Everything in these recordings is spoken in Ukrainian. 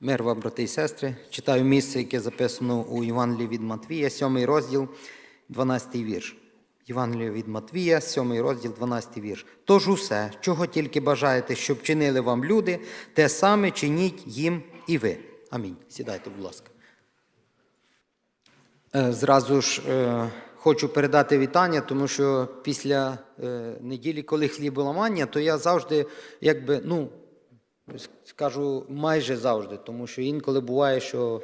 Мир вам, брати і сестри. Читаю місце, яке записано у Євангелії від Матвія, 7 розділ, 12 вірш. Євангелія від Матвія, 7 розділ, 12 вірш. Тож усе, чого тільки бажаєте, щоб чинили вам люди, те саме чиніть їм і ви. Амінь. Сідайте, будь ласка. Е, Зразу ж е, хочу передати вітання, тому що після е, неділі, коли хліболамання, то я завжди, якби, ну, скажу майже завжди, тому що інколи буває, що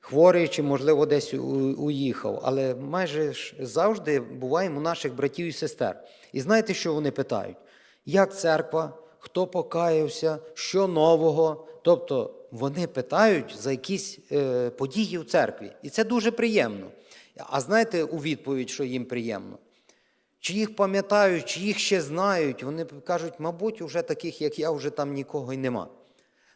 хворий чи, можливо, десь уїхав. Але майже завжди буваємо у наших братів і сестер. І знаєте, що вони питають? Як церква, хто покаявся, що нового? Тобто вони питають за якісь е, події в церкві. І це дуже приємно. А знаєте у відповідь, що їм приємно? Чи їх пам'ятають, чи їх ще знають, вони кажуть, мабуть, вже таких, як я, вже там нікого й нема.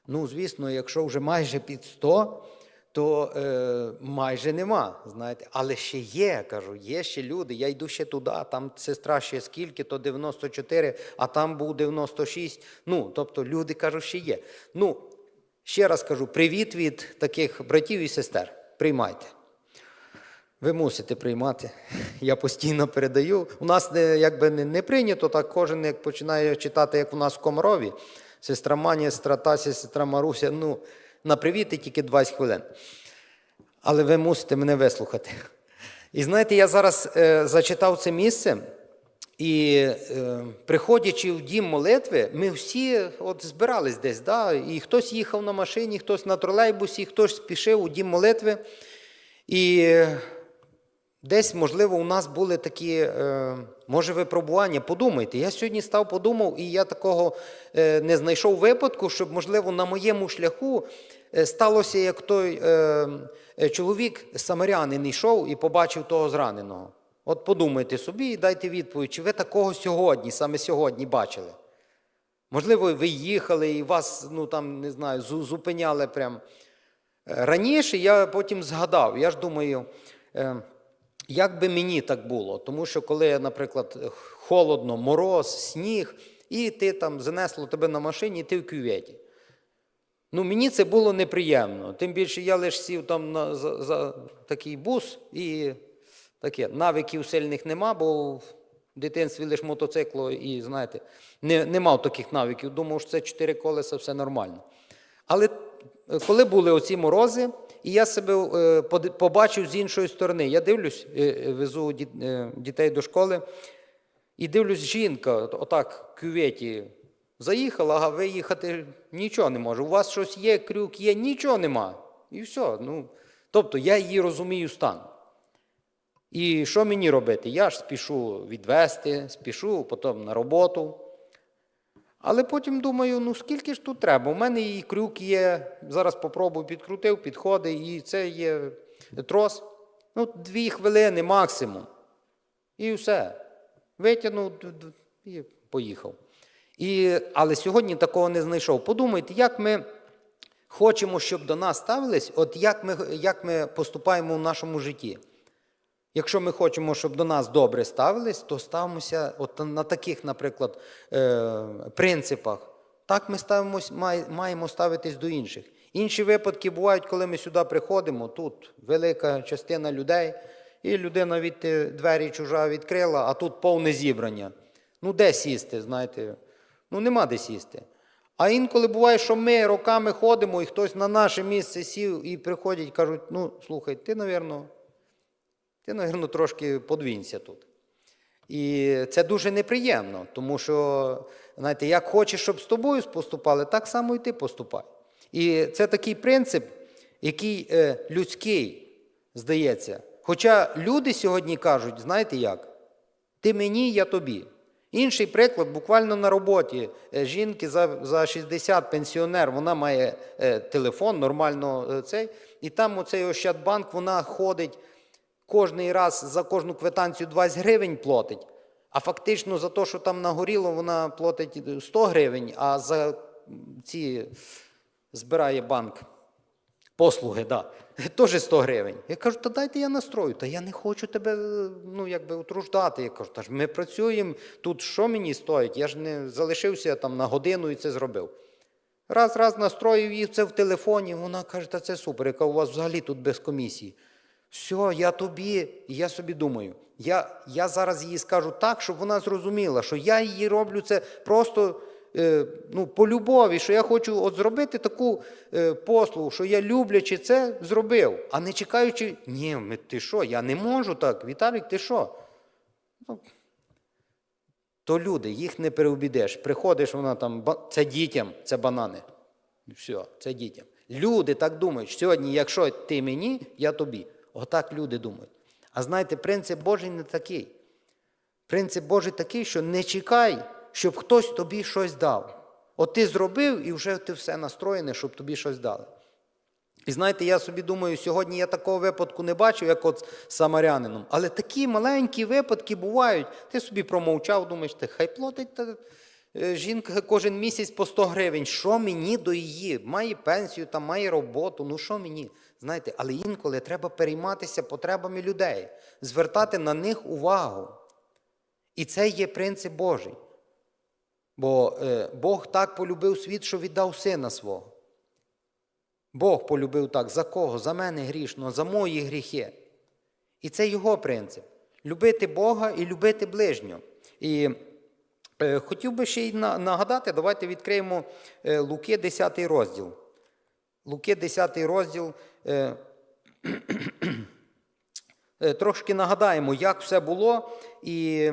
Ну, звісно, якщо вже майже під 100, то е, майже нема. знаєте. Але ще є, кажу, є ще люди. Я йду ще туди, там сестра ще скільки, то 94, а там був 96. Ну, тобто люди кажуть, ще є. Ну, ще раз кажу, привіт від таких братів і сестер. Приймайте. Ви мусите приймати. Я постійно передаю. У нас якби не, прийнято, так кожен як починає читати, як у нас в Комарові. Сестра Маня, сестра Тася, сестра Маруся. Ну, на привіти тільки 20 хвилин. Але ви мусите мене вислухати. І знаєте, я зараз е, зачитав це місце, і е, приходячи в дім молитви, ми всі от збирались десь. Да? І хтось їхав на машині, хтось на тролейбусі, хтось спішив у дім молитви. І десь, можливо, у нас були такі, е, може, випробування. Подумайте, я сьогодні став подумав, і я такого е, не знайшов випадку, щоб, можливо, на моєму шляху е, сталося, як той чоловік самарянин йшов і побачив того зраненого. От подумайте собі і дайте відповідь, чи ви такого сьогодні, саме сьогодні бачили? Можливо, ви їхали і вас, ну там, не знаю, зупиняли прям. Раніше я потім згадав, я ж думаю, як би мені так було. Тому що коли, наприклад, холодно, мороз, сніг, і ти там занесло тебе на машині, і ти в кюветі. Ну, мені це було неприємно. Тим більше я лише сів там на, за, за такий бус і таке. Навиків сильних нема, бо в дитинстві лише мотоцикло і, знаєте, не, не мав таких навиків. Думав, що це чотири колеса, все нормально. Але коли були оці морози, і я себе е, побачив з іншої сторони, я дивлюсь, е, е, везу дітей до школи, і дивлюсь, жінка отак в кюветі заїхала, а виїхати нічого не може. У вас щось є, крюк є, нічого нема. І все. Ну, тобто я її розумію стан. І що мені робити? Я ж спішу відвести, спішу потім на роботу. Але потім думаю, ну скільки ж тут треба? У мене і крюк є. Зараз попробую підкрутив, підходить, і це є трос. Ну, дві хвилини максимум. І все. Витягнув і поїхав. І, але сьогодні такого не знайшов. Подумайте, як ми хочемо, щоб до нас ставились, от як ми, як ми поступаємо в нашому житті. Якщо ми хочемо, щоб до нас добре ставились, то ставимося от на таких, наприклад, е, принципах. Так ми ставимось, маємо ставитись до інших. Інші випадки бувають, коли ми сюди приходимо, тут велика частина людей, і людина від двері чужа відкрила, а тут повне зібрання. Ну, де сісти, знаєте? Ну, нема де сісти. А інколи буває, що ми роками ходимо, і хтось на наше місце сів і приходять, кажуть, ну, слухай, ти, напевно, ти, напевно, трошки подвінься тут. І це дуже неприємно, тому що, знаєте, як хочеш, щоб з тобою поступали, так само і ти поступай. І це такий принцип, який е, людський, здається. Хоча люди сьогодні кажуть, знаєте як? Ти мені, я тобі. Інший приклад, буквально на роботі. Е, Жінки за, за 60 пенсіонер, вона має е, телефон, нормально е, цей, і там оцей Ощадбанк, вона ходить кожний раз за кожну квитанцію 20 гривень платить, а фактично за те, що там нагоріло, вона платить 100 гривень, а за ці збирає банк послуги, да, теж 100 гривень. Я кажу, та дайте я настрою, та я не хочу тебе ну, якби, утруждати. Я кажу, та ж ми працюємо, тут що мені стоїть? Я ж не залишився там на годину і це зробив. Раз, раз настроїв їх це в телефоні, вона каже, та це супер, яка у вас взагалі тут без комісії. Все, я тобі, і я собі думаю, я, я зараз їй скажу так, щоб вона зрозуміла, що я її роблю це просто е, ну, по любові, що я хочу от зробити таку е, послугу, що я люблячи це зробив, а не чекаючи, ні, ти що, я не можу так, Віталік, ти що? Ну, то люди, їх не переобідеш. Приходиш, вона там, це дітям, це банани. Все, це дітям. Люди так думають, сьогодні, якщо ти мені, я тобі. Отак люди думають. А знаєте, принцип Божий не такий. Принцип Божий такий, що не чекай, щоб хтось тобі щось дав. От ти зробив і вже ти все настроєне, щоб тобі щось дали. І знаєте, я собі думаю, сьогодні я такого випадку не бачив, як от з самарянином. Але такі маленькі випадки бувають. Ти собі промовчав, думаєш, ти хай платить та, е, жінка кожен місяць по 100 гривень. Що мені до її? Має пенсію, там, має роботу, ну що мені? Знаєте, але інколи треба перейматися потребами людей, звертати на них увагу. І це є принцип Божий. Бо е, Бог так полюбив світ, що віддав сина свого. Бог полюбив так. За кого? За мене грішного, за мої гріхи. І це його принцип. Любити Бога і любити ближнього. І е, хотів би ще й на- нагадати, давайте відкриємо е, Луки 10 розділ. Луки 10 розділ. Е, Е, Трошки нагадаємо, як все було, і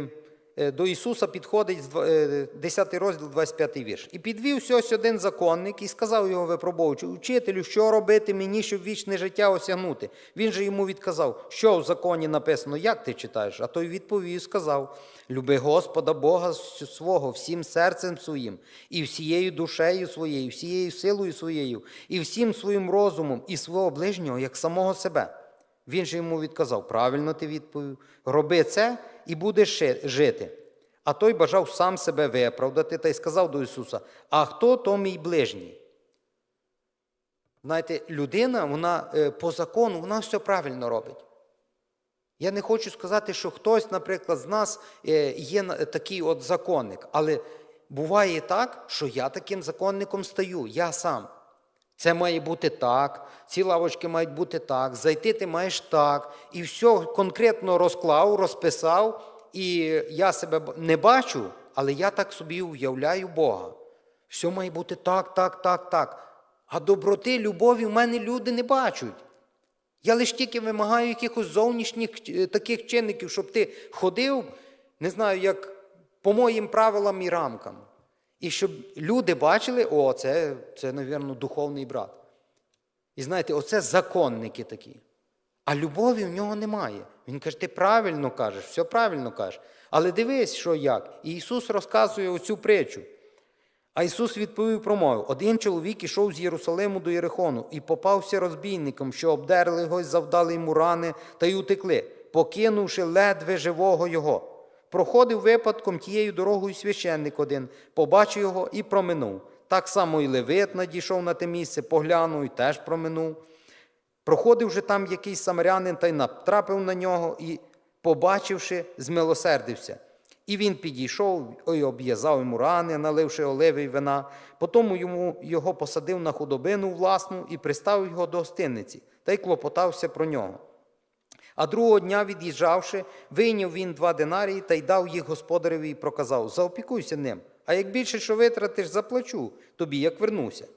до Ісуса підходить з е, 10 розділ, 25 вірш. І підвівся ось один законник і сказав його випробовуючи, учителю, що робити мені, щоб вічне життя осягнути? Він же йому відказав, що в законі написано, як ти читаєш? А той відповів сказав: Люби Господа Бога свого всім серцем своїм, і всією душею своєю, всією силою своєю, і всім своїм розумом, і свого ближнього, як самого себе. Він же йому відказав: правильно ти відповів, роби це і будеш жити. А той бажав сам себе виправдати та й сказав до Ісуса: А хто то мій ближній? Знаєте, людина, вона е, по закону, вона все правильно робить. Я не хочу сказати, що хтось, наприклад, з нас е, є такий от законник, але буває так, що я таким законником стаю, я сам. Це має бути так, ці лавочки мають бути так, зайти ти маєш так. І все конкретно розклав, розписав, і я себе не бачу, але я так собі уявляю Бога. Все має бути так, так, так, так. А доброти, любові в мене люди не бачать. Я лише тільки вимагаю якихось зовнішніх е, таких чинників, щоб ти ходив, не знаю, як по моїм правилам і рамкам. І щоб люди бачили, о, це, це, напевно, духовний брат. І знаєте, оце законники такі. А любові в нього немає. Він каже, ти правильно кажеш, все правильно кажеш. Але дивись, що як. І Ісус розказує оцю притчу. А Ісус відповів промовив: один чоловік ішов з Єрусалиму до Єрихону і попався розбійникам, що обдерли його, завдали йому рани та й утекли, покинувши ледве живого його. Проходив випадком тією дорогою священник один, побачив його і проминув. Так само і Левит надійшов на те місце, поглянув і теж проминув. Проходив же там якийсь самарянин та й натрапив на нього і, побачивши, змилосердився. І він підійшов і обв'язав йому рани, наливши оливи й вина. Потім йому його посадив на худобину власну і приставив його до гостиниці, та й клопотався про нього. А другого дня, від'їжджавши, вийняв він два динарії та й дав їх господареві і проказав: Заопікуйся ним, а як більше що витратиш, заплачу тобі, як вернуся.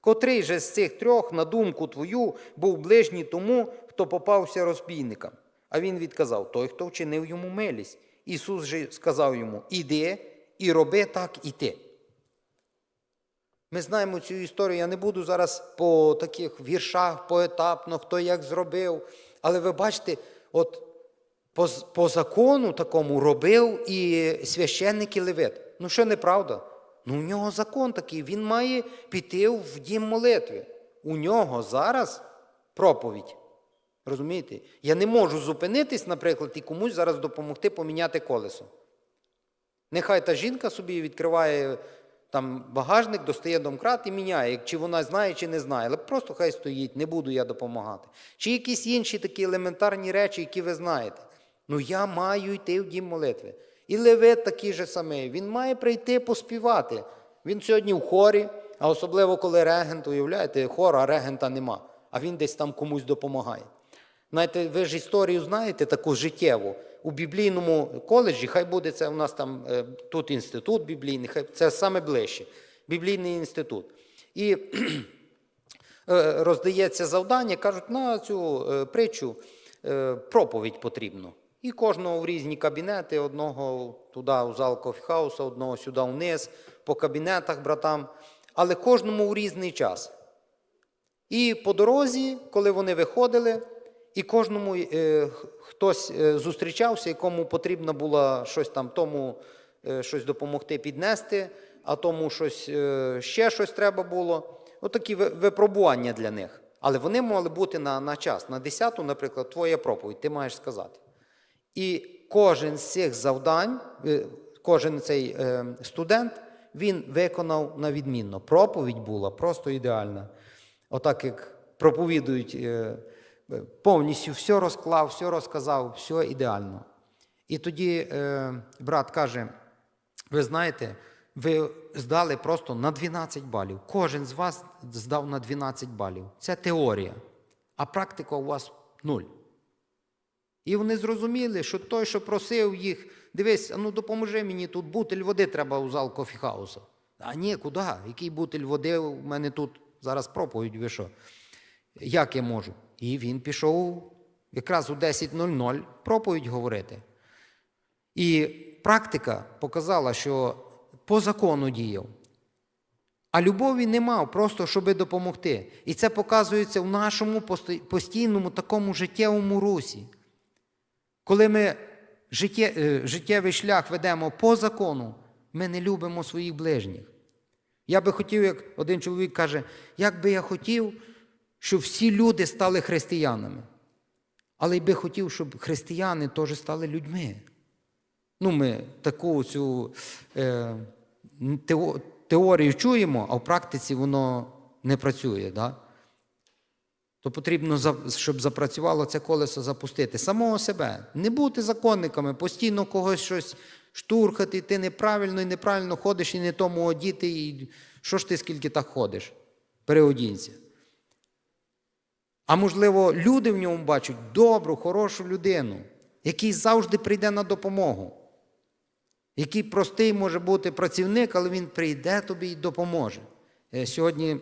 Котрий же з цих трьох, на думку твою, був ближній тому, хто попався розбійникам? А він відказав: той, хто вчинив йому милість. Ісус же сказав йому: Іди і роби так і ти. Ми знаємо цю історію. Я не буду зараз по таких віршах поетапно, хто як зробив. Але ви бачите, от по, по закону такому робив і священник і левит. Ну що неправда? Ну у нього закон такий, він має піти в дім молитви. У нього зараз проповідь. Розумієте? Я не можу зупинитись, наприклад, і комусь зараз допомогти поміняти колесо. Нехай та жінка собі відкриває там багажник, достає домкрат і міняє, чи вона знає, чи не знає. Але просто хай стоїть, не буду я допомагати. Чи якісь інші такі елементарні речі, які ви знаєте. Ну я маю йти в дім молитви. І Левит такий же самий. Він має прийти поспівати. Він сьогодні в хорі, А особливо, коли регент, уявляєте, хор, а регента нема, а він десь там комусь допомагає. Знаєте, ви ж історію знаєте таку життєву. У біблійному коледжі, хай буде це у нас там е, тут інститут біблійний, хай це саме ближче. Біблійний інститут. І е, роздається завдання, кажуть, на цю е, притчу проповідь потрібно. І кожного в різні кабінети, одного туди у зал кофіхауса, одного сюди вниз, по кабінетах братам, але кожному в різний час. І по дорозі, коли вони виходили, і кожному е, хтось е, зустрічався, якому потрібно було щось там, тому е, щось допомогти піднести, а тому щось, е, ще щось треба було. Отакі ви- випробування для них. Але вони мали бути на, на час. На 10-ту, наприклад, твоя проповідь, ти маєш сказати. І кожен з цих завдань, е, кожен цей е, студент, він виконав на відмінно. Проповідь була просто ідеальна. Отак, як проповідують, е, повністю все розклав, все розказав, все ідеально. І тоді е, брат каже: ви знаєте, ви здали просто на 12 балів. Кожен з вас здав на 12 балів. Це теорія. А практика у вас нуль. І вони зрозуміли, що той, що просив їх, дивись, ну допоможи мені тут бутиль води треба у зал кофіхауса. А ні, куди? Який бутиль води у мене тут зараз проповідь, ви що? Як я можу? І він пішов якраз у 10.00 проповідь говорити. І практика показала, що по закону діяв. А любові не мав, просто щоб допомогти. І це показується в нашому постійному такому життєвому русі. Коли ми життє, е, життєвий шлях ведемо по закону, ми не любимо своїх ближніх. Я би хотів, як один чоловік каже, як би я хотів, щоб всі люди стали християнами. Але й би хотів, щоб християни теж стали людьми. Ну, ми таку цю е, теорію чуємо, а в практиці воно не працює. Да? То потрібно, щоб запрацювало це колесо запустити. Самого себе. Не бути законниками, постійно когось щось штурхати, ти неправильно і неправильно ходиш, і не тому одіти, і що ж ти скільки так ходиш? Переодінься. А можливо, люди в ньому бачать добру, хорошу людину, який завжди прийде на допомогу. Який простий може бути працівник, але він прийде тобі і допоможе. Е, Сьогодні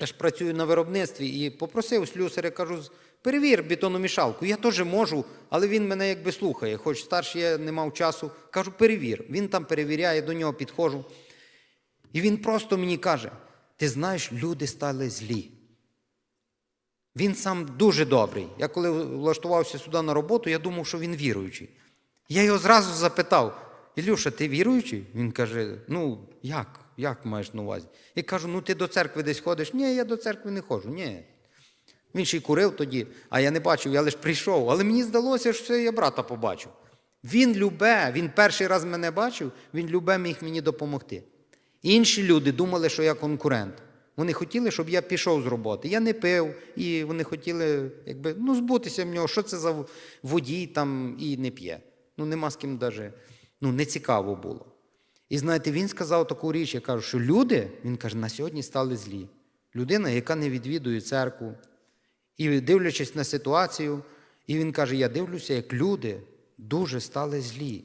я ж працюю на виробництві і попросив слюсаря, кажу, «З- перевір бетономішалку. Я теж можу, але він мене якби слухає. Хоч старший я не мав часу. Кажу, перевір. Він там перевіряє, до нього підходжу. І він просто мені каже: ти знаєш, люди стали злі. Він сам дуже добрий. Я коли влаштувався сюди на роботу, я думав, що він віруючий. Я його зразу запитав: Ілюша, ти віруючий? Він каже: Ну, як? Як маєш на увазі? Я кажу, ну ти до церкви десь ходиш? Ні, я до церкви не ходжу. Ні. Він ще й курив тоді, а я не бачив, я лише прийшов. Але мені здалося, що я брата побачив. Він любе, він перший раз мене бачив, він любе міг мені допомогти. Інші люди думали, що я конкурент. Вони хотіли, щоб я пішов з роботи. Я не пив, і вони хотіли, якби, ну, збутися в нього, що це за водій там і не п'є. Ну, нема з ким даже, ну, не цікаво було. І знаєте, він сказав таку річ, я кажу, що люди, він каже, на сьогодні стали злі. Людина, яка не відвідує церкву, і дивлячись на ситуацію, і він каже: Я дивлюся, як люди дуже стали злі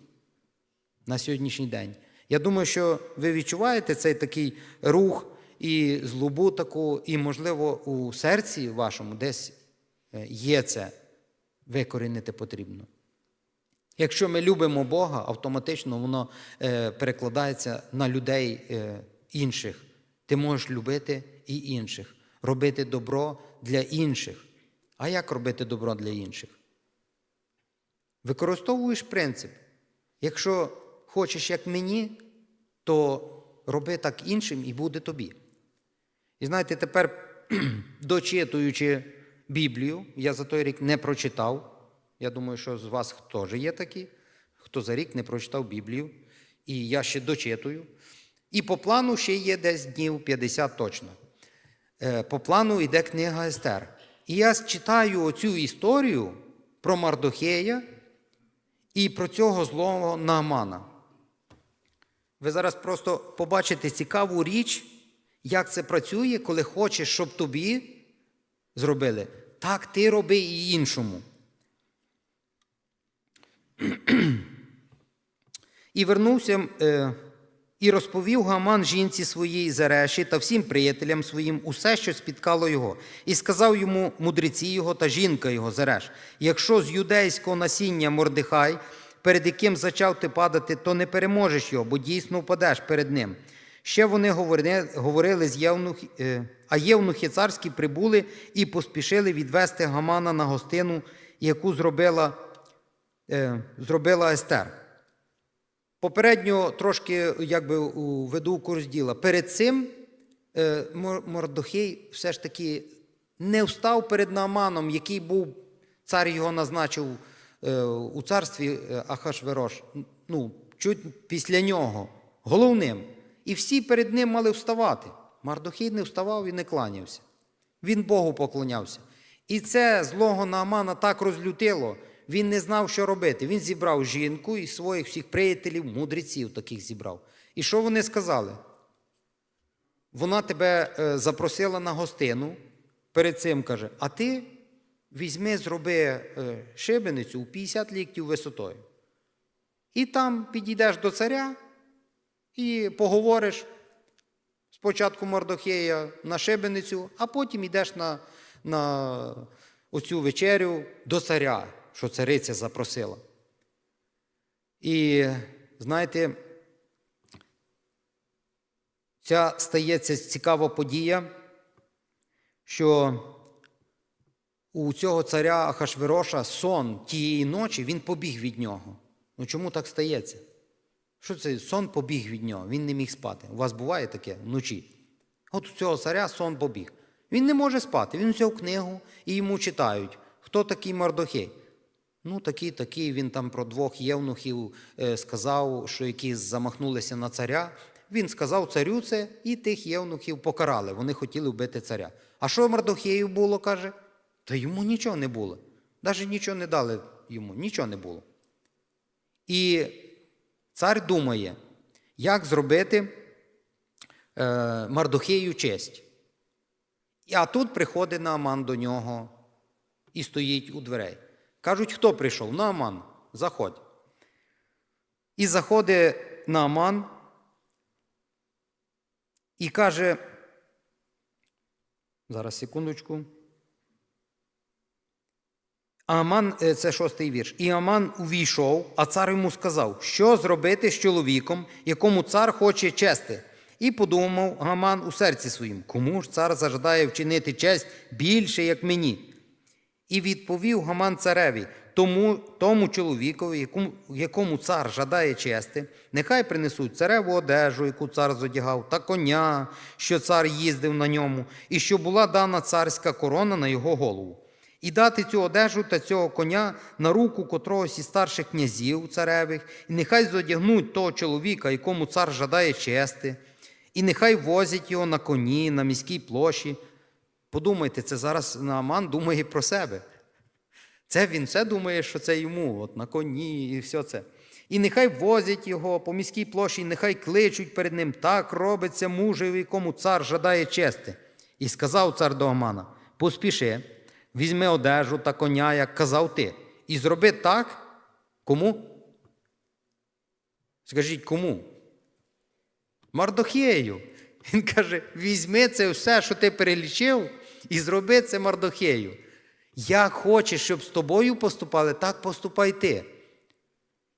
на сьогоднішній день. Я думаю, що ви відчуваєте цей такий рух і злобу таку, і, можливо, у серці вашому десь е, є це викорінити потрібно. Якщо ми любимо Бога, автоматично воно е, перекладається на людей е, інших. Ти можеш любити і інших, робити добро для інших. А як робити добро для інших? Використовуєш принцип. Якщо хочеш як мені, то роби так іншим і буде тобі. І знаєте, тепер, дочитуючи Біблію, я за той рік не прочитав. Я думаю, що з вас теж є такі, хто за рік не прочитав Біблію. І я ще дочитую. І по плану ще є десь днів 50 точно. Е, По плану йде книга Естер. І я читаю оцю історію про Мардохея і про цього злого Наамана. Ви зараз просто побачите цікаву річ, як це працює, коли хочеш, щоб тобі зробили, так ти роби і іншому. І вернувся е, і розповів Гаман жінці своїй Зереші та всім приятелям своїм усе, що спіткало його, і сказав йому мудреці його та жінка його Зереш, якщо з юдейського насіння Мордихай, перед яким зачав ти падати, то не переможеш його, бо дійсно впадеш перед ним. Ще вони говорили, з Євнух, е, а євнухи царські прибули і поспішили відвести Гамана на гостину, яку зробила, е, зробила Естер. Попередньо трошки якби веду курс діла. Перед цим е, Мордохей все ж таки не встав перед Нааманом, який був, цар його назначив у царстві Ахашверош, ну, чуть після нього, головним. І всі перед ним мали вставати. Мардохей не вставав і не кланявся. Він Богу поклонявся. І це злого Наамана так розлютило, він не знав, що робити. Він зібрав жінку і своїх всіх приятелів, мудреців таких зібрав. І що вони сказали? Вона тебе е, запросила на гостину, перед цим каже, а ти візьми, зроби е, шибеницю у 50 ліктів висотою. І там підійдеш до царя і поговориш спочатку Мордохея на шибеницю, а потім йдеш на, на оцю вечерю до царя, що цариця запросила. І знаєте, ця стається цікава подія, що у цього царя Ахашвироша сон тієї ночі він побіг від нього. Ну чому так стається? Що це сон побіг від нього? Він не міг спати. У вас буває таке вночі? От у цього царя сон побіг. Він не може спати. Він взяв книгу і йому читають, хто такий Мардохей. Ну, такий, такий, він там про двох євнухів е, сказав, що які замахнулися на царя. Він сказав царю це, і тих євнухів покарали. Вони хотіли вбити царя. А що Мардохею було, каже? Та йому нічого не було. Навіть нічого не дали йому, нічого не було. І цар думає, як зробити е, Мардохею честь. А тут приходить Нааман до нього і стоїть у дверей. Кажуть, хто прийшов? Нааман, заходь. І заходить Нааман і каже, зараз секундочку. Аман, е, це шостий вірш. І Аман увійшов, а цар йому сказав, що зробити з чоловіком, якому цар хоче чести. І подумав Гаман у серці своїм, кому ж цар зажадає вчинити честь більше, як мені. І відповів Гаман цареві, тому, тому чоловікові, якому, якому цар жадає чести, нехай принесуть цареву одежу, яку цар зодягав, та коня, що цар їздив на ньому, і що була дана царська корона на його голову. І дати цю одежу та цього коня на руку котрогось із старших князів царевих, і нехай зодягнуть того чоловіка, якому цар жадає чести, і нехай возять його на коні, на міській площі. Подумайте, це зараз Нааман думає про себе. Це він все думає, що це йому, от на коні і все це. І нехай возять його по міській площі, і нехай кличуть перед ним, так робиться мужеві, якому цар жадає чести. І сказав цар до Амана: поспіши, візьми одежу та коня, як казав ти, і зроби так, кому? Скажіть кому? Мардохею. Він каже: візьми це все, що ти перелічив, і зроби це Мардохею. Як хочеш, щоб з тобою поступали, так поступай ти.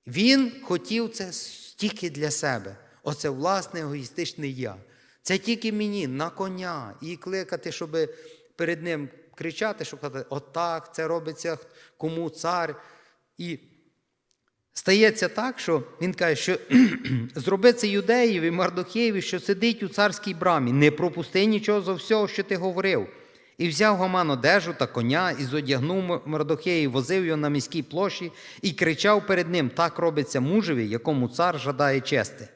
Він хотів це тільки для себе. Оце власне егоїстичне я. Це тільки мені на коня і кликати, щоб перед ним кричати, щоб казати, отак, це робиться кому цар. І Стається так, що він каже, що зроби це юдеєві, Мардохеєві, що сидить у царській брамі, не пропусти нічого з всього, що ти говорив. І взяв Гаман одежу та коня, і зодягнув Мардохея, і возив його на міській площі, і кричав перед ним: так робиться мужеві, якому цар жадає чести.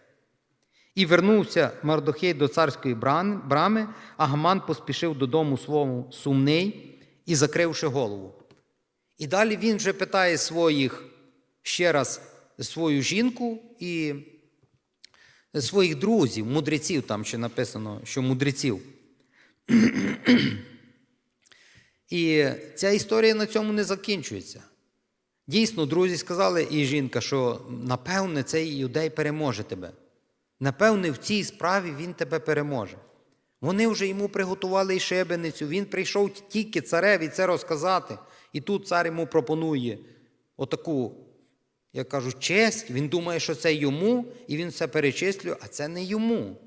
І вернувся Мардохей до царської брами, а Гаман поспішив додому свому сумний і закривши голову. І далі він вже питає своїх ще раз свою жінку і своїх друзів, мудреців, там ще написано, що мудреців. І ця історія на цьому не закінчується. Дійсно, друзі сказали і жінка, що напевне цей юдей переможе тебе. Напевне, в цій справі він тебе переможе. Вони вже йому приготували і шибеницю, він прийшов тільки цареві це розказати. І тут цар йому пропонує отаку, я кажу, честь. Він думає, що це йому, і він все перечислює, а це не йому.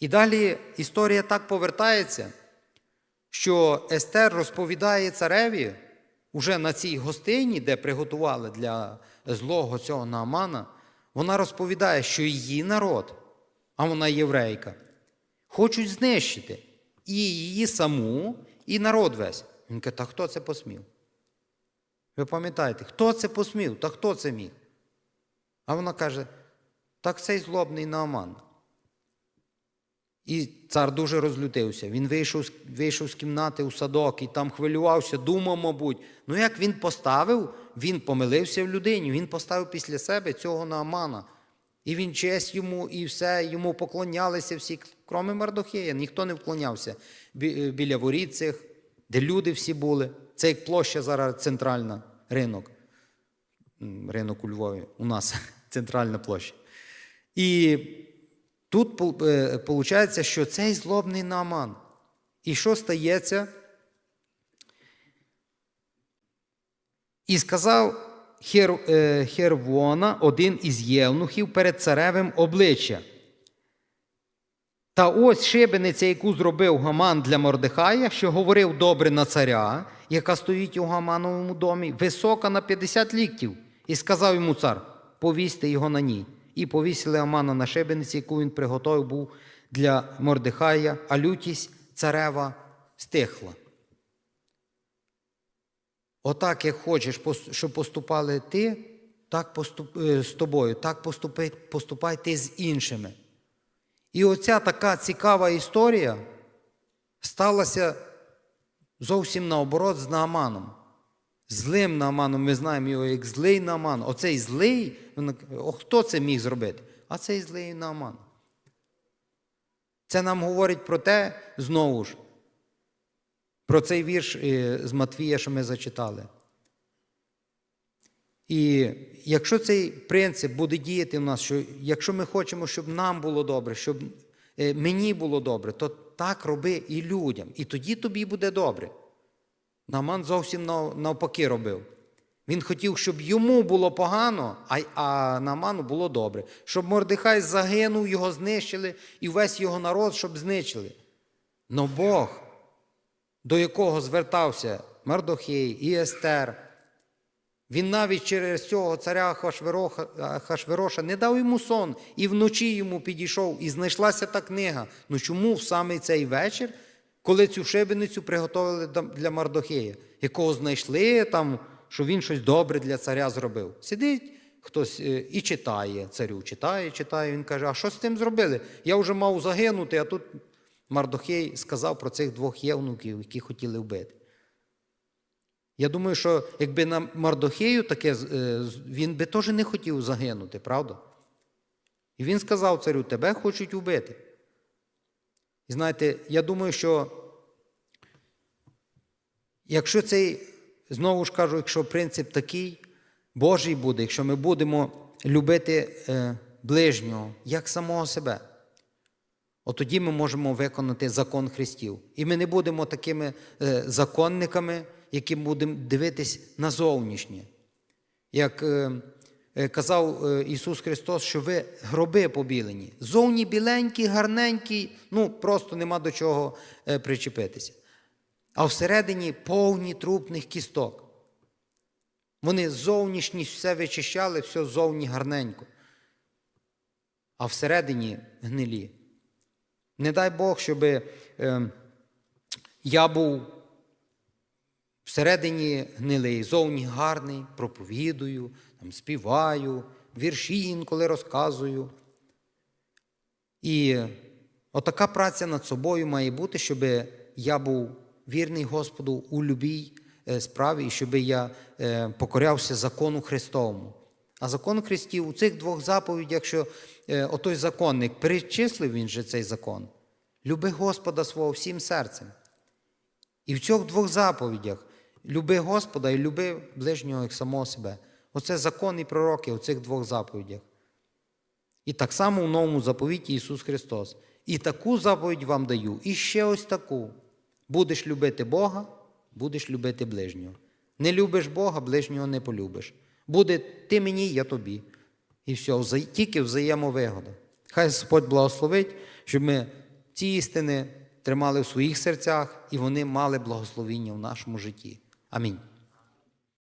І далі історія так повертається, що Естер розповідає цареві уже на цій гостині, де приготували для злого цього Наамана, вона розповідає, що її народ, а вона єврейка, хочуть знищити і її саму, і народ весь. Він каже, та хто це посмів? Ви пам'ятаєте, хто це посмів? Та хто це міг? А вона каже, так цей злобний Нааман. І цар дуже розлютився. Він вийшов, вийшов з кімнати у садок і там хвилювався, думав, мабуть. Ну як він поставив, він помилився в людині, він поставив після себе цього Наамана. І він честь йому, і все, йому поклонялися всі, кроме Мардохея. Ніхто не вклонявся бі- біля воріт цих, де люди всі були. Це як площа зараз центральна, ринок. Ринок у Львові, у нас центральна площа. І тут виходить, що цей злобний Нааман. І що стається? І сказав Хер, е, Хервона, один із євнухів, перед царевим обличчя. Та ось шибениця, яку зробив Гаман для Мордехая, що говорив добре на царя, яка стоїть у Гамановому домі, висока на 50 ліктів. І сказав йому цар: повісьте його на ній. І повісили Амана на шибениці, яку він приготовив був для Мордехая, а лютість царева стихла. Отак, як хочеш, щоб поступали ти, так поступ, е, з тобою, так поступай, поступай ти з іншими. І оця така цікава історія сталася зовсім наоборот з Нааманом. Злим Нааманом, ми знаємо його як злий Нааман. Оцей злий, хто це міг зробити? А цей злий Нааман. Це нам говорить про те, знову ж, про цей вірш е, з Матвія, що ми зачитали. І якщо цей принцип буде діяти в нас, що якщо ми хочемо, щоб нам було добре, щоб е, мені було добре, то так роби і людям. І тоді тобі буде добре. Наман зовсім навпаки робив. Він хотів, щоб йому було погано, а, а Наману було добре. Щоб Мордехай загинув, його знищили, і весь його народ, щоб знищили. Но Бог, до якого звертався Мардохей і Естер, він навіть через цього царя Хашвероша не дав йому сон, і вночі йому підійшов, і знайшлася та книга. Ну чому в саме цей вечір, коли цю шибеницю приготовили для Мардохея, якого знайшли там, що він щось добре для царя зробив? Сидить хтось е, і читає царю, читає, читає. Він каже: А що з тим зробили? Я вже мав загинути, а тут Мардохей сказав про цих двох євнуків, які хотіли вбити. Я думаю, що якби на Мардохею таке, е, він би теж не хотів загинути, правда? І він сказав царю, тебе хочуть вбити. І знаєте, я думаю, що якщо цей, знову ж кажу, якщо принцип такий, Божий буде, якщо ми будемо любити е, ближнього як самого себе, от тоді ми можемо виконати закон Христів. І ми не будемо такими е, законниками, які будемо дивитись на зовнішнє. Як е, казав Ісус Христос, що ви гроби побілені. Зовні біленькі, гарненькі, ну просто нема до чого причепитися. А всередині повні трупних кісток. Вони зовнішність все вичищали, все зовні гарненько. А всередині гнилі. Не дай Бог, щоб е, я був всередині гнилий, зовні гарний, проповідую, там, співаю, вірші інколи розказую. І отака праця над собою має бути, щоб я був вірний Господу у любій е, справі, щоб я е, покорявся закону Христовому. А закон Христів у цих двох заповідях, що е, отой законник перечислив він же цей закон. Люби Господа свого всім серцем. І в цих двох заповідях люби Господа і люби ближнього як самого себе. Оце закон і пророки у цих двох заповідях. І так само в новому заповіті Ісус Христос. І таку заповідь вам даю, і ще ось таку. Будеш любити Бога, будеш любити ближнього. Не любиш Бога, ближнього не полюбиш. Буде ти мені, я тобі. І все, тільки взаємовигода. Хай Господь благословить, щоб ми ці істини тримали в своїх серцях і вони мали благословіння в нашому житті. Амінь.